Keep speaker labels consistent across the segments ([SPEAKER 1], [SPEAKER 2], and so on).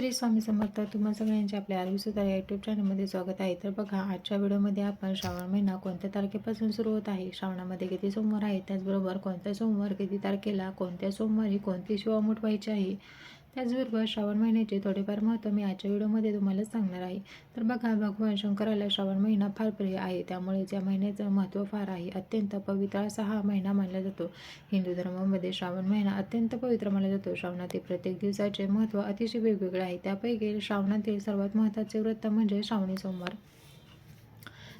[SPEAKER 1] श्री स्वामी समर्थ तुम्हा सगळ्यांचे आपल्या आरवी सुधार या यूट्यूब चॅनलमध्ये स्वागत आहे. तर बघा आजच्या व्हिडिओमध्ये आपण श्रावण महिना कोणत्या तारखेपासून सुरू होत आहे? श्रावणामध्ये किती सोमवार आहे? त्याचबरोबर कोणत्या सोमवार किती तारखेला कोणत्या सोमवारी कोणती शिवा व्हायची आहे? त्याचबरोबर श्रावण महिन्याचे थोडेफार महत्त्व मी आजच्या व्हिडिओमध्ये तुम्हाला सांगणार आहे. तर बघा भगवान शंकराला श्रावण महिना फार प्रिय आहे. त्यामुळेच या महिन्याचं महत्त्व फार आहे अत्यंत पवित्र असा हा महिना मानला जातो. हिंदू धर्मामध्ये श्रावण महिना अत्यंत पवित्र मानला जातो. श्रावणातील प्रत्येक दिवसाचे महत्त्व अतिशय वेगवेगळे आहे. त्यापैकी श्रावणातील सर्वात महत्त्वाचे व्रत म्हणजे श्रावणी सोमवार.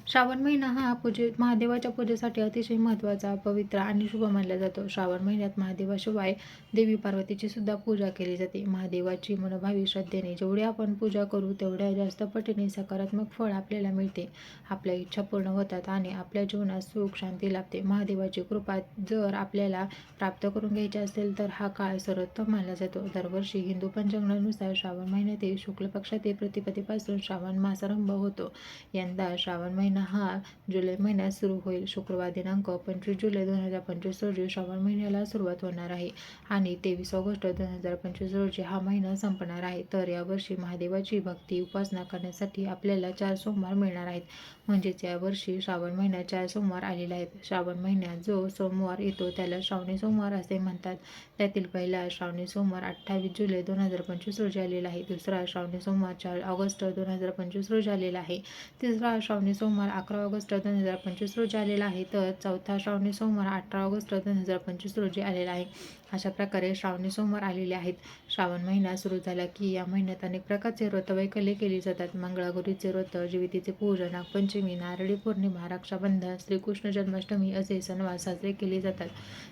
[SPEAKER 1] श्रावण महिना हा पूजे महादेवाच्या पूजेसाठी अतिशय महत्त्वाचा पवित्र आणि शुभ मानला जातो. श्रावण महिन्यात महादेवाशिवाय देवी पार्वतीची सुद्धा पूजा केली जाते. महादेवाची मनोभावी श्रद्धेने जेवढी आपण पूजा करू तेवढ्या जास्त पटीने सकारात्मक फळ आपल्याला मिळते. आपल्या इच्छा पूर्ण होतात आणि आपल्या जीवनात सुख शांती लाभते. महादेवाची कृपा जर आपल्याला प्राप्त करून घ्यायची असेल तर हा काळ सर्वोत्तम मानला जातो. दरवर्षी हिंदू पंचांगानुसार श्रावण महिन्यातील शुक्ल पक्षातील प्रतिपदेपासून श्रावण मासारंभ होतो. यंदा श्रावण महिना हा जुलै महिन्यात सुरू होईल. शुक्रवार दिनांक पंचवीस जुलै दोन हजार पंचवीस रोजी श्रावण महिन्याला सुरुवात होणार आहे आणि तेवीस ऑगस्ट दोन हजार पंचवीस रोजी हा महिना संपणार आहे. तर यावर्षी महादेवाची भक्ती उपासना करण्यासाठी आपल्याला चार सोमवार मिळणार आहेत. म्हणजेच यावर्षी श्रावण महिन्यात चार सोमवार आलेले आहेत. श्रावण महिन्यात जो सोमवार येतो त्याला श्रावणी सोमवार असे म्हणतात. त्यातील पहिला श्रावणी सोमवार अठ्ठावीस जुलै दोन हजार पंचवीस रोजी आलेला आहे. दुसरा श्रावणी सोमवार चार ऑगस्ट दोन हजार पंचवीस रोजी आलेला आहे. तिसरा श्रावणी सोमवार अकरा ऑगस्ट दोन हजार पंचवीस रोजी आलेला आहे. तर चौथा श्रावणी सोमवार अठरा ऑगस्ट दोन हजार पंचवीस रोजी आलेला आहे. अशा प्रकारे श्रावणी सोमवार आलेले आहेत. श्रावण महिना सुरू झाला की या महिन्यात अनेक प्रकारचे व्रत वैकल्य केली जातात. मंगळागौरीचे व्रत जीवितीचे पूजन नागपंचमी नारळी पौर्णिमा रक्षाबंधन श्रीकृष्ण जन्माष्टमी असे सणवार साजरे केले जातात.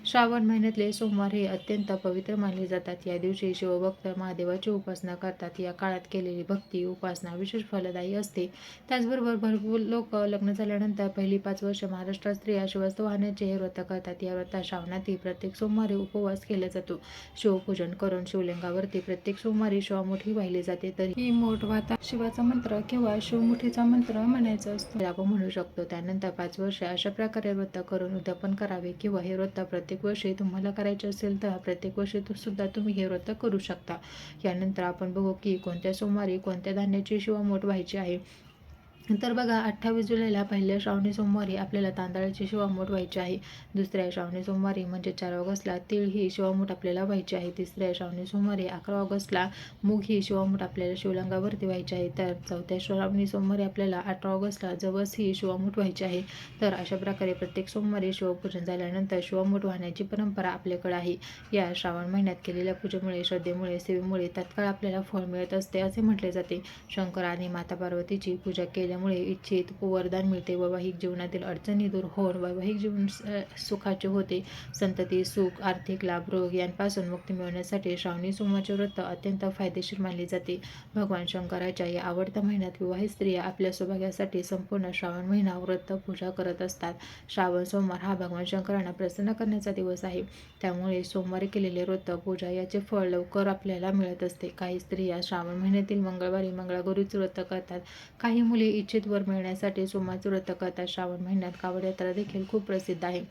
[SPEAKER 1] श्रावण महिन्यातले सोमवार हे अत्यंत पवित्र मानले जातात. या दिवशी शिवभक्त महादेवाची उपासना करतात. या काळात केलेली भक्ती उपासना विशेष फलदायी असते. त्याचबरोबर भरपूर लोक लग्न झाल्यानंतर पहिली पाच वर्ष महाराष्ट्रात स्त्रिया शिवस्त वाहनाचे हे व्रत करतात या व्रतात श्रावणातील प्रत्येक सोमवारी उपवास केला जातो. शिवपूजन करून शिवलिंगावरती प्रत्येक सोमवारी शिवमुठी वाहिली जाते. तर ही मोठ वाता शिवाचा मंत्र किंवा शिवमुठीचा मंत्र म्हणायचा असतो. आपण म्हणू शकतो. त्यानंतर पाच वर्ष अशा प्रकारे व्रत करून उद्यापन करावे किंवा हे व्रत प्रत्येक वर्षी तुम्हाला करायचे असेल तर प्रत्येक वर्षी सुद्धा तुम्ही हे व्रत करू शकता. यानंतर आपण बघू की कोणत्या सोमवारी कोणत्या धान्याची शिवामोठ व्हायची आहे. तर बघा अठ्ठावीस जुलैला पहिल्या श्रावणी सोमवारी आपल्याला तांदळाची शिवामूठ व्हायची आहे. दुसऱ्या श्रावणी सोमवारी म्हणजे चार ऑगस्टला तीळ ही शिवामूठ आपल्याला व्हायची आहे. तिसऱ्या श्रावणी सोमवारी अकरा ऑगस्टला मूग ही शिवामूठ आपल्याला शिवलंगावरती व्हायची आहे. तर चौथ्या श्रावणी सोमवारी आपल्याला अठरा ऑगस्टला जवस ही शिवामूठ व्हायची आहे. तर अशा प्रकारे प्रत्येक सोमवारी शिवपूजन झाल्यानंतर शिवामूठ वाहण्याची परंपरा आपल्याकडे आहे. या श्रावण महिन्यात केलेल्या पूजेमुळे श्रद्धेमुळे सेवेमुळे तत्काळ आपल्याला फळ मिळत असते असे म्हटले जाते. शंकर आणि माता पार्वतीची पूजा केली. केल्यामुळे इच्छित वरदान मिळते. वैवाहिक जीवनातील अडचणी दूर होऊन वैवाहिक जीवन सुखाचे होते. संतती सुख आर्थिक लाभ रोग यांपासून मुक्ती मिळवण्यासाठी श्रावणी सोमवारचे व्रत अत्यंत फायदेशीर मानले जाते. भगवान शंकराच्या या आवडत्या महिन्यात विवाहित स्त्रिया आपल्या सौभाग्यासाठी संपूर्ण श्रावण महिना व्रत पूजा करत असतात. श्रावण सोमवार हा भगवान शंकरांना प्रसन्न करण्याचा दिवस आहे. त्यामुळे सोमवारी केलेले व्रत पूजा याचे फळ लवकर आपल्याला मिळत असते. काही स्त्रिया श्रावण महिन्यातील मंगळवारी मंगळागौरीच व्रत करतात. काही मुले इच्छित वर मिळण्यासाठी सोमाचे व्रत करतात श्रावण महिन्यात कावड यात्रा देखील खूप प्रसिद्ध आहे.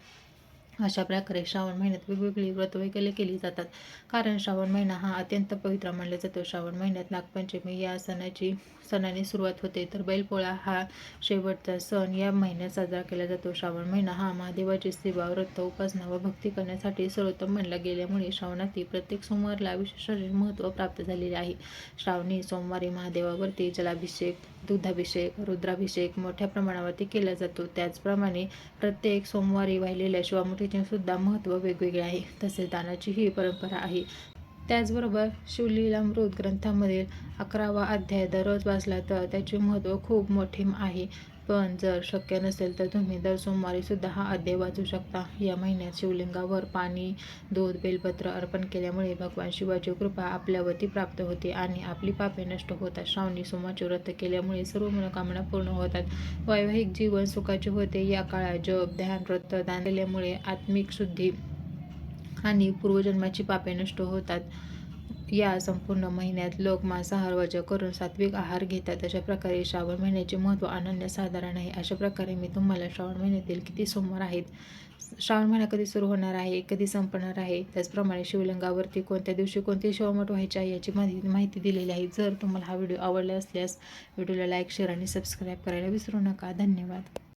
[SPEAKER 1] अशा प्रकारे श्रावण महिन्यात वेगवेगळी व्रत वगैरे केली जातात. कारण श्रावण महिना हा अत्यंत पवित्र मानला जातो. श्रावण महिन्यात नागपंचमी या सणाची सणाने सुरुवात होते. तर बैलपोळा हा शेवटचा सण या महिन्यात साजरा केला जातो. श्रावण महिना हा महादेवाची सेवा व्रत उपासना व भक्ती करण्यासाठी सर्वोत्तम मानला गेल्यामुळे श्रावणातील प्रत्येक सोमवारला विशेष महत्त्व प्राप्त झालेले आहे. श्रावणी सोमवारी महादेवावरती जलाभिषेक दुधाभिषेक रुद्राभिषेक मोठ्या प्रमाणावरती केला जातो. त्याचप्रमाणे प्रत्येक सोमवारी वाहिलेल्या शिवामुठी सुद्धा महत्त्व वेगवेगळे आहे. तसेच दानाची ही परंपरा आहे. त्याचबरोबर शिवलीलामृत ग्रंथामधील अकरावा अध्याय दररोज वाचला तर त्याचे महत्त्व खूप मोठे आहे. पण जर शक्य नसेल तर तुम्ही दर सोमवारी सुद्धा हा अध्याय वाचू शकता. या महिन्यात शिवलिंगावर पाणी दूध बेलपत्र अर्पण केल्यामुळे भगवान शिवाची कृपा आपल्यावरती प्राप्त होते आणि आपली पापे नष्ट होतात. श्रावणी सोमाचे व्रत केल्यामुळे सर्व मनोकामना पूर्ण होतात. वैवाहिक जीवन सुखाचे होते. या काळात जप ध्यान व्रत दान केल्यामुळे आत्मिक शुद्धी आणि पूर्वजन्माची पापे नष्ट होतात. या संपूर्ण महिन्यात लोक मांसाहार वजा करून सात्विक आहार घेतात. अशा प्रकारे श्रावण महिन्याचे महत्त्व अनन्यसाधारण आहे. अशा प्रकारे मी तुम्हाला श्रावण महिन्यातील किती सोमवार आहेत श्रावण महिना कधी सुरू होणार आहे कधी संपणार आहे त्याचप्रमाणे शिवलिंगावरती कोणत्या दिवशी कोणते शिवमठ व्हायचे आहे याची माहिती माहिती दिलेली आहे. जर तुम्हाला हा व्हिडिओ आवडला असल्यास व्हिडिओला लाईक शेअर आणि सबस्क्राईब करायला विसरू नका. धन्यवाद.